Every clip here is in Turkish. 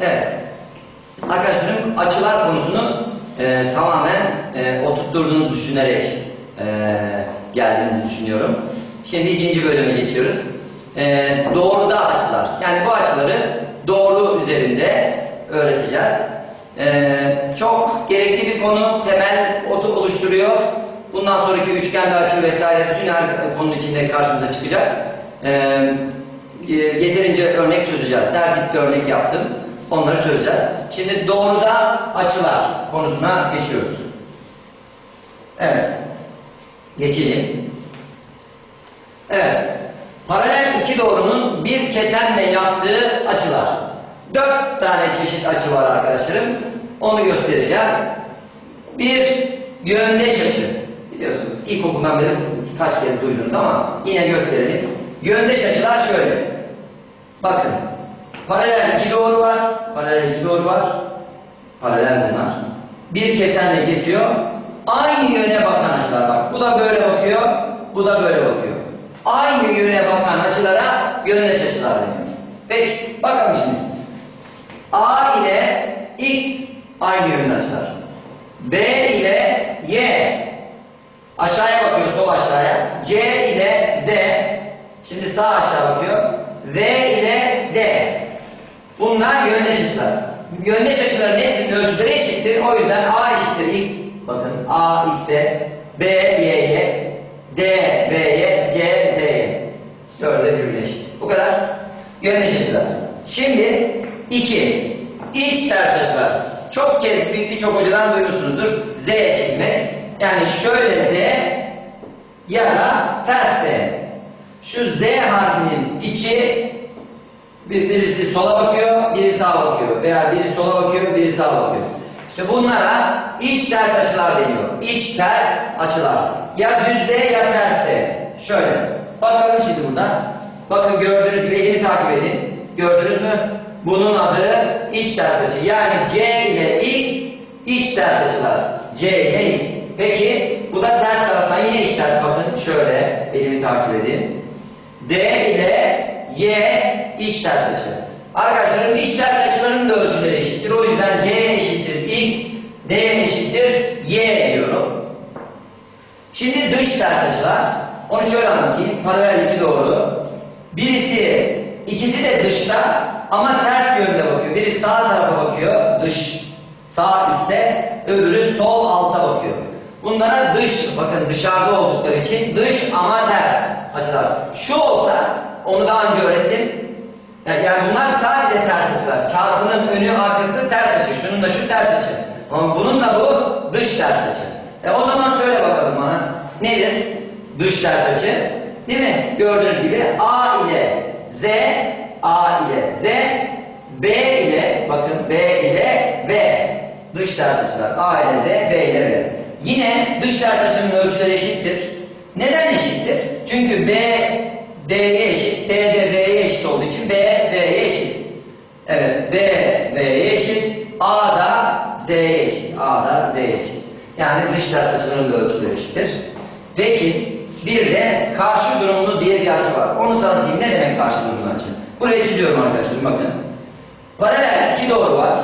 Evet. Arkadaşlarım açılar konusunu e, tamamen e, oturtturduğunuzu düşünerek e, geldiğinizi düşünüyorum. Şimdi ikinci bölüme geçiyoruz. E, doğruda açılar. Yani bu açıları doğru üzerinde öğreteceğiz. E, çok gerekli bir konu, temel oluşturuyor. Bundan sonraki üçgende açı vesaire bütün her konunun içinde karşınıza çıkacak. E, e, yeterince örnek çözeceğiz. Sertlikte örnek yaptım. Onları çözeceğiz. Şimdi doğruda açılar konusuna geçiyoruz. Evet. Geçelim. Evet. Paralel iki doğrunun bir kesenle yaptığı açılar. Dört tane çeşit açı var arkadaşlarım. Onu göstereceğim. Bir yöndeş açı. Biliyorsunuz ilkokuldan beri kaç kez duydunuz ama yine gösterelim. Yöndeş açılar şöyle. Bakın. Paralel iki doğru var. Paralel iki doğru var. Paralel bunlar. Bir kesenle kesiyor. Aynı yöne bakan açılar bak. Bu da böyle bakıyor. Bu da böyle bakıyor. Aynı yöne bakan açılara yöndeş açılar deniyor. Peki bakalım şimdi. A ile X aynı yönde açılar. B ile Y aşağıya bakıyor sol aşağıya. C ile Z şimdi sağ aşağı bakıyor. V ile bunlar yöndeş açılar. Yöndeş açıların hepsinin ölçüleri eşittir. O yüzden A eşittir X. Bakın A X'e, B Y'ye, D B'ye, C Z'ye. Dörde birbirine eşit. Bu kadar. Yöndeş açılar. Şimdi iki. İç ters açılar. Çok kez bir- birçok hocadan duymuşsunuzdur. Z çizmek. Yani şöyle Z ya da ters Z. Şu Z harfinin içi bir, birisi sola bakıyor, biri sağa bakıyor. Veya biri sola bakıyor, biri sağa bakıyor. İşte bunlara iç ters açılar deniyor. İç ters açılar. Ya düz Z ya ters Z. Şöyle. Bakalım şimdi burada. Bakın gördüğünüz gibi elimi takip edin. Gördünüz mü? Bunun adı iç ters açı. Yani C ile X iç ters açılar. C ile X. Peki bu da ters taraftan yine iç ters bakın. Şöyle elimi takip edin. D ile Y iç ters açı. Arkadaşlarım iç ters açıların da ölçüleri eşittir. O yüzden C eşittir X, D eşittir Y diyorum. Şimdi dış ters açılar. Onu şöyle anlatayım. Paralel iki doğru. Birisi, ikisi de dışta ama ters yönde bakıyor. Biri sağ tarafa bakıyor, dış, sağ üstte, öbürü sol alta bakıyor. Bunlara dış, bakın dışarıda oldukları için dış ama ters açılar. Şu olsa, onu daha önce öğrettim. Yani bunlar sadece ters açılar. Çarpının önü, arkası ters açı. Şunun da şu ters açı. Ama bunun da bu dış ters açı. E o zaman söyle bakalım bana. Nedir? Dış ters açı. Değil mi? Gördüğünüz gibi A ile Z, A ile Z, B ile, bakın B ile V. Dış ters açılar. A ile Z, B ile V. Yine dış ters açının ölçüleri eşittir. Neden eşittir? Çünkü B, D'ye eşit, D de V'ye eşit olduğu için B, V'ye eşit. Evet, B, V'ye eşit, A da Z'ye eşit. A da Z'ye eşit. Yani dış ters açıların da ölçüleri eşittir. Peki, bir de karşı durumlu diye bir açı var. Onu tanıtayım. Ne demek karşı durumlu açı? Buraya çiziyorum arkadaşlar, bakın. Paralel iki doğru var.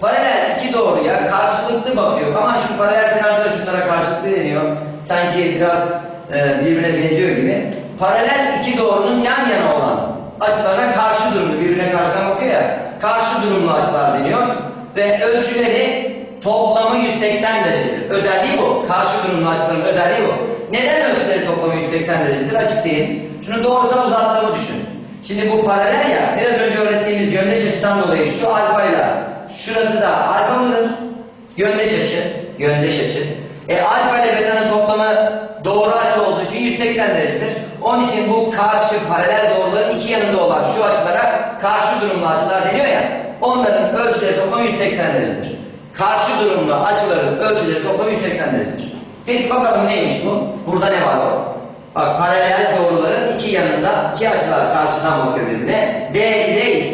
Paralel iki doğruya karşılıklı bakıyor. Ama şu paralel kenarda şunlara karşılıklı deniyor. Sanki biraz e, birbirine benziyor gibi. Paralel iki doğrunun yan yana olan açılarına karşı durumlu. Birbirine karşıdan bakıyor ya. Karşı durumlu açılar deniyor. Ve ölçüleri toplamı 180 derecedir. Özelliği bu. Karşı durumlu açıların özelliği bu. Neden ölçüleri toplamı 180 derecedir? Açıklayayım. Şunu doğrusal uzattığımı düşün. Şimdi bu paralel ya, biraz önce öğrettiğimiz yöndeş açıdan dolayı şu alfayla şurası da alfa mıdır? Yöndeş açı, yöndeş açı. E alfa ile beta'nın toplamı doğru açı olduğu için 180 derecedir. Onun için bu karşı paralel doğruların iki yanında olan şu açılara karşı durumlu açılar deniyor ya. Onların ölçüleri toplamı 180 derecedir. Karşı durumlu açıların ölçüleri toplamı 180 derecedir. Peki bakalım neymiş bu? Burada ne var o? Bak paralel doğruların iki yanında iki açılar karşıdan bakıyor birbirine. D ile X.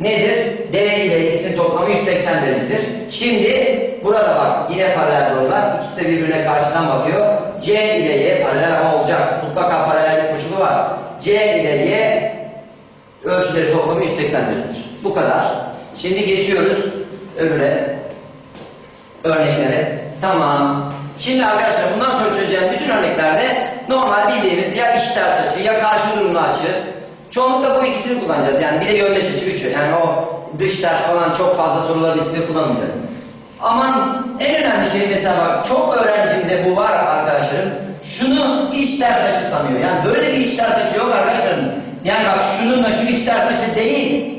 Nedir? D ile X'in toplamı 180 derecedir. Şimdi burada bak yine paralel doğrular. İkisi de birbirine karşıdan bakıyor. C ile Y paralel ama olacak. Mutlaka paralellik koşulu var. C ile Y ölçüleri toplamı 180 derecedir. Bu kadar. Şimdi geçiyoruz öbüre örneklere. Tamam. Şimdi arkadaşlar bundan sonra çözeceğim bütün örneklerde normal bildiğimiz ya iç ters açı ya karşı durumlu açı. Çoğunlukla bu ikisini kullanacağız. Yani bir de yöndeş açı üçü. Yani o dış ters falan çok fazla soruların içinde kullanmayacağız. Aman en önemli şey mesela bak çok öğrencimde bu var arkadaşlarım. Şunu iç ters açı sanıyor. Yani böyle bir iç ters açı yok arkadaşlarım. Yani bak şununla şu iç ters açı değil.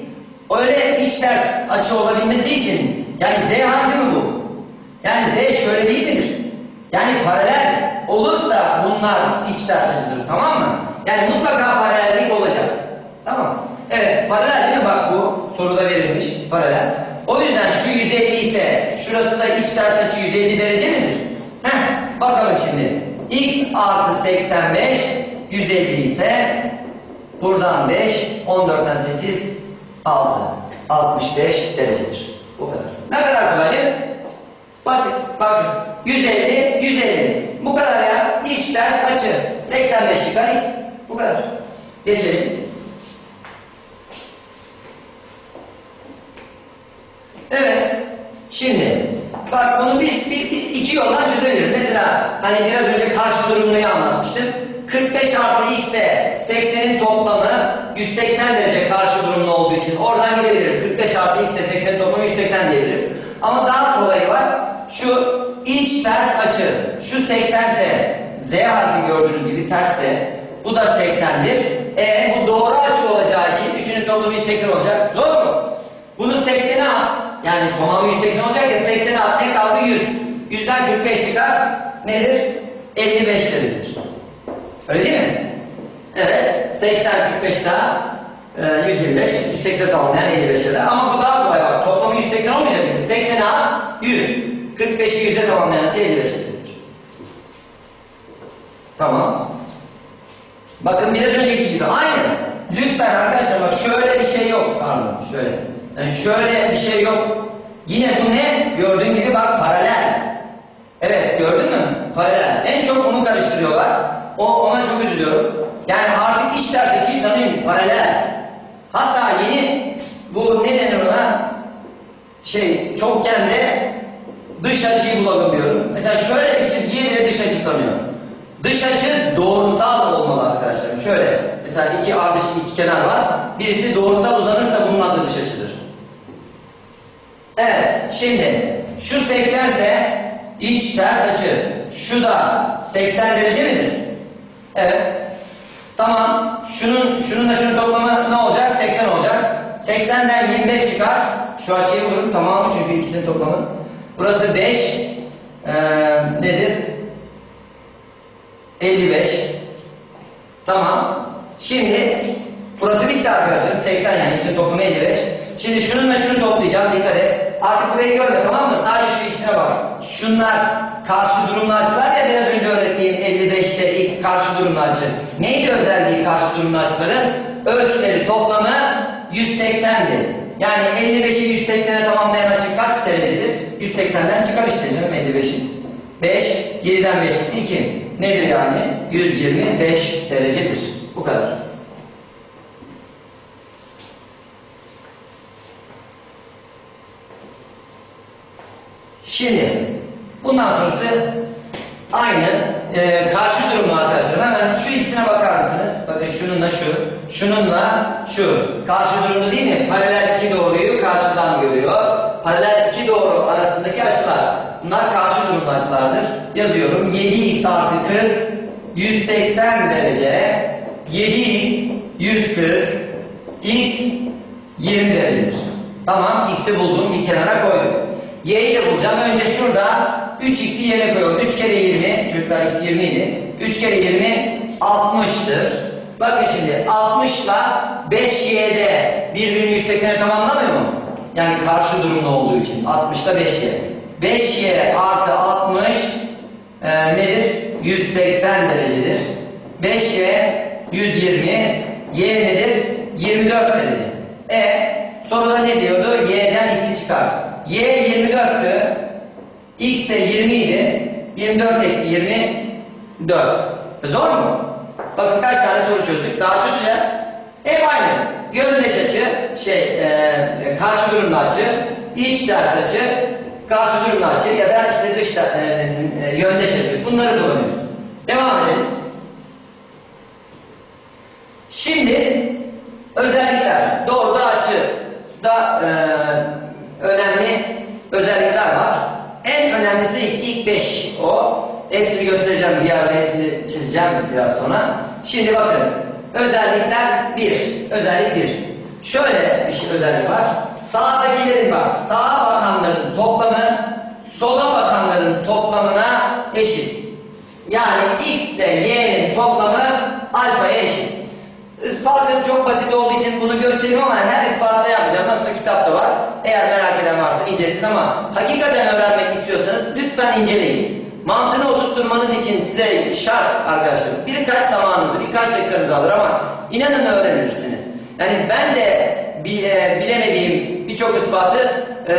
Öyle iç ters açı olabilmesi için yani Z harfi mi bu? Yani Z şöyle değil midir? Yani paralel olursa bunlar iç ters açıdır tamam mı? Yani mutlaka paralellik olacak. Tamam Evet paralel değil mi bak bu soruda verilmiş paralel. O yüzden şu 150 ise şurası da iç ters açı 150 derece midir? Heh bakalım şimdi. X artı 85 150 ise buradan 5 14'ten 8 6 65 derecedir. Bu kadar. Ne kadar kolay değil mi? Basit. Bakın. 150, 150. Bu kadar ya. İç ters açı. 85 çıkar x. Bu kadar. Geçelim. Evet. Şimdi bak bunu bir, bir, bir iki yoldan çözebilirim. Mesela hani biraz önce karşı durumluyu anlatmıştım. 45 artı x ile 80'in toplamı 180 derece karşı durumlu olduğu için oradan gidebilirim. 45 artı x ile 80'in toplamı 180 diyebilirim. Ama daha kolayı var. Şu iç ters açı. Şu 80 ise z harfi gördüğünüz gibi tersse bu da 80'dir. E bu doğru açı olacağı için üçünün toplamı 180 olacak. Zor mu? Bunu 80'e at. Yani tamamı 180 olacak ya 80'e at ne kaldı 100. 100'den 45 çıkar. Nedir? 55 derecedir. Öyle değil mi? Evet. 80 45 daha e, 125. 180 tamamlayan 55 eder. Ama bu daha kolay bak. Toplamı 180 olmayacak mıydı? 80'e at 100. 45'i 100'e tamamlayan şey 55 derecedir. Tamam. Bakın biraz önceki gibi aynı. Lütfen arkadaşlar bak şöyle bir şey yok. Pardon şöyle. Yani şöyle bir şey yok. Yine bu ne? Gördüğün gibi bak paralel. Evet gördün mü? Paralel. En çok onu karıştırıyorlar. O, ona çok üzülüyorum. Yani artık iç ters açıyı tanıyın. Paralel. Hatta yeni bu ne denir ona? Şey çokken de dış açıyı bulalım diyorum. Mesela şöyle bir çizgiye bile dış açı sanıyor. Dış açı doğrusal olmalı arkadaşlar. Şöyle mesela iki ardışık iki kenar var. Birisi doğrusal uzanırsa bunun adı dış açıdır. Evet şimdi şu 80 ise iç ters açı. Şu da 80 derece midir? Evet. Tamam. Şunun şununla şunun toplamı ne olacak? 80 olacak. 80'den 25 çıkar. Şu açıyı bulurum tamamı çünkü ikisinin toplamı. Burası 5. Ee, nedir? 55. Tamam. Şimdi burası bitti arkadaşlar. 80 yani ikisinin toplamı 55. Şimdi şununla şunu toplayacağım. Dikkat et. Artık burayı görme tamam mı? Sadece şu ikisine bak. Şunlar karşı durumlu açılar ya biraz önce öğrettiğim 55'te x karşı durumlu açı. Neydi özelliği karşı durumlu açıların? Ölçüleri toplamı 180'di. Yani 55'i 180'e tamamlayan açı kaç derecedir? 180'den çıkar işte canım 55'in. 5, 7'den 5 çıktı 2. Nedir yani? 125 derecedir. Bu kadar. Şimdi bundan sonrası aynı e, karşı durumlu arkadaşlar. Hemen şu ikisine bakar mısınız? Bakın şununla şu, şununla şu. Karşı durumlu değil mi? Paralel iki doğruyu karşıdan görüyor. Paralel iki doğru arasındaki açılar. Bunlar karşı durumlu açılardır. Yazıyorum. 7x artı 40 180 derece 7x 140 x 20 derecedir. Tamam x'i buldum bir kenara koydum. Y'yi de bulacağım. Önce şurada 3x'i yerine koyuyorum. 3 kere 20. Çocuklar x 20 idi. 3 kere 20 60'tır. Bakın şimdi 60 ile 5y'de birbirini 180'e tamamlamıyor mu? Yani karşı durumlu olduğu için 60 ile 5y. 5y artı 60 e, nedir? 180 derecedir. 5y 120 y nedir? 24 derece. E soruda ne diyordu? y'den x'i çıkar. Y 24'tü. x de 20 idi. 24 eksi 24. E, zor mu? Bakın kaç tane soru çözdük. Daha çözeceğiz. Hep aynı. Yöndeş açı, şey, e, e, karşı durumlu açı, iç ters açı, karşı durumlu açı ya da işte dış e, e, yöndeş açı. Bunları kullanıyoruz. Devam edelim. Şimdi özellikler, doğruda açı da e, önemli özellikler var. En önemlisi ilk, beş o. Hepsini göstereceğim bir arada hepsini çizeceğim biraz sonra. Şimdi bakın özellikler bir, özellik bir. Şöyle bir şey özellik var. Sağdakilerin bak sağa bakanların toplamı sola bakanların toplamına eşit. Yani x ile y'nin toplamı alfaya eşit. Ispatı çok basit olduğu için bunu göstereyim ama her ispatta yapacağım. Nasıl kitapta var. Eğer merak eden varsa incelesin ama hakikaten öğrenmek istiyorsanız lütfen inceleyin. Mantığını oturtturmanız için size şart arkadaşlar. Birkaç zamanınızı, birkaç dakikanızı alır ama inanın öğrenirsiniz. Yani ben de e, bilemediğim birçok ispatı e,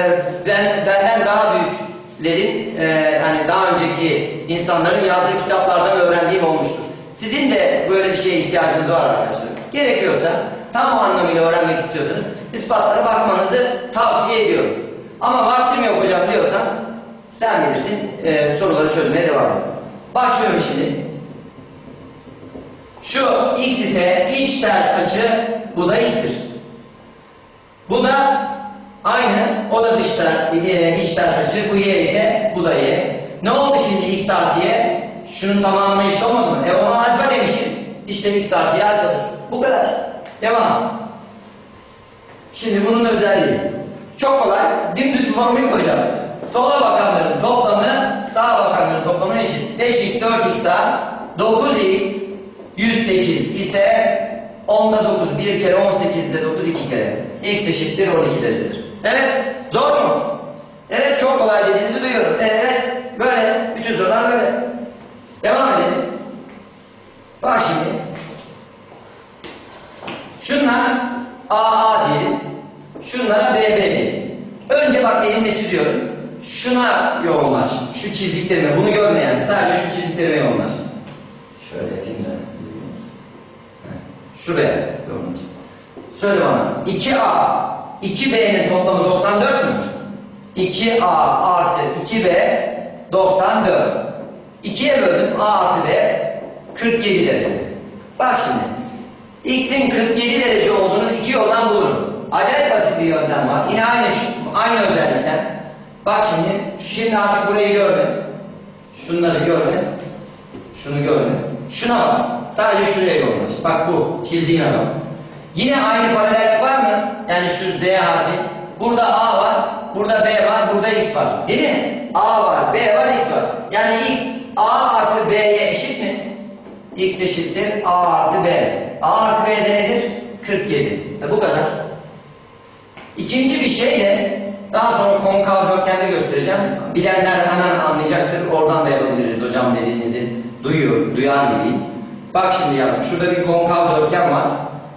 ben, benden daha büyüklerin e, hani daha önceki insanların yazdığı kitaplardan öğrendiğim olmuştur. Sizin de böyle bir şeye ihtiyacınız var arkadaşlar. Gerekiyorsa tam anlamıyla öğrenmek istiyorsanız ispatlara bakmanızı tavsiye ediyorum. Ama vaktim yok hocam diyorsan sen bilirsin e, soruları çözmeye devam et. Başlıyorum şimdi. Şu x ise iç ters açı bu da x'tir. Bu da aynı o da dış ters e, iç ters açı bu y ise bu da y. Ne oldu şimdi x artı y? Şunun tamamına eşit olmadı mı? E ona alfa demişim. İşte x artı y alfadır. Bu kadar. Devam. Şimdi bunun özelliği. Çok kolay. Dümdüz formül koyacağım. Sola bakanların toplamı sağa bakanların toplamına eşit. 5x 4x daha 9x 108 ise 10'da 9 bir kere 18'de 9 iki kere. x eşittir 12 derecedir. Evet. Zor mu? Evet çok kolay dediğinizi duyuyorum. Evet. Böyle. Bütün sorular böyle. Devam edelim. Bak şimdi. Şunlar AA diyelim. Şunlara BB diyelim. Önce bak elimle çiziyorum. Şuna yoğunlaş. Şu çizdiklerime. Bunu görme yani. Sadece şu çizdiklerime yoğunlaş. Şöyle yapayım da. Şuraya yoğunlaş. Söyle bana. 2A 2B'nin toplamı 94 mü? 2A artı 2B 94. 2'ye böldüm A artı B 47 derece. Bak şimdi. X'in 47 derece olduğunu iki yoldan bulurum. Acayip basit bir yöntem var. Yine aynı aynı özellikten. Bak şimdi. Şimdi artık burayı gördüm. Şunları gördüm. Şunu gördüm. Şuna bak. Sadece şuraya yoğunlaş. Bak bu. Çizdiğin adam. Yine aynı paralellik var mı? Yani şu Z harfi. Burada A var. Burada B var. Burada X var. Değil mi? A var. B var. X var. Yani X A artı B'ye eşit mi? X eşittir A artı B. A artı B de nedir? 47. E bu kadar. İkinci bir şey de daha sonra konkav dörtgende göstereceğim. Bilenler hemen anlayacaktır. Oradan da yapabiliriz hocam dediğinizi duyuyor, duyar gibiyim. Bak şimdi yavrum şurada bir konkav dörtgen var.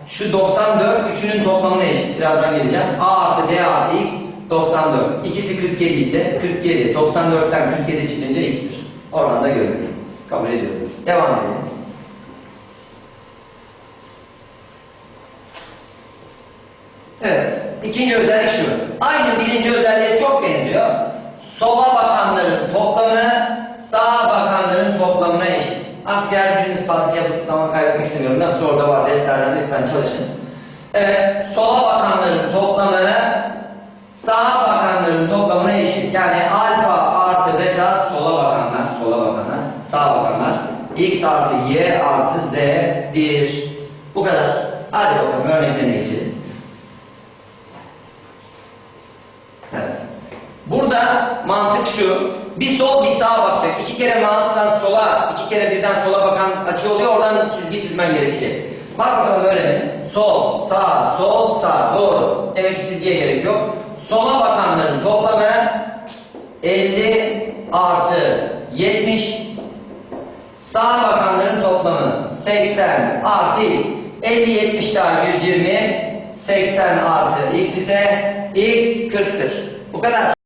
Şu 94 üçünün toplamına eşit. Birazdan geleceğim. A artı B artı X 94. İkisi 47 ise 47. 94'ten 47 çıkınca X'tir. Oradan da görülür. Kabul ediyorum. Devam edelim. Evet. İkinci özellik şu. Aynı birinci özelliğe çok benziyor. Sola bakanların toplamı sağa bakanların toplamına eşit. Artık diğer birinin ispatını yapıp zaman kaybetmek istemiyorum. Nasıl orada var defterden lütfen çalışın. Evet. Sola bakanların toplamı sağa bakanların toplamına eşit. Yani alfa artı beta sola bakanlar, sola bakanlar, sağa bakanlar. X artı Y artı Z'dir. Bu kadar. Hadi bakalım örneklerine geçelim. Evet. Burada mantık şu. Bir sol bir sağa bakacak. İki kere mouse'dan sola, iki kere birden sola bakan açı oluyor. Oradan çizgi çizmen gerekecek. Bak bakalım öyle mi? Sol, sağ, sol, sağ. Doğru. Demek ki çizgiye gerek yok. Sola bakanların toplamı 50 artı 70. Sağ bakanların toplamı 80 artı x. 50 70 daha 120. 80 artı x ise x 40'tır. Bu kadar.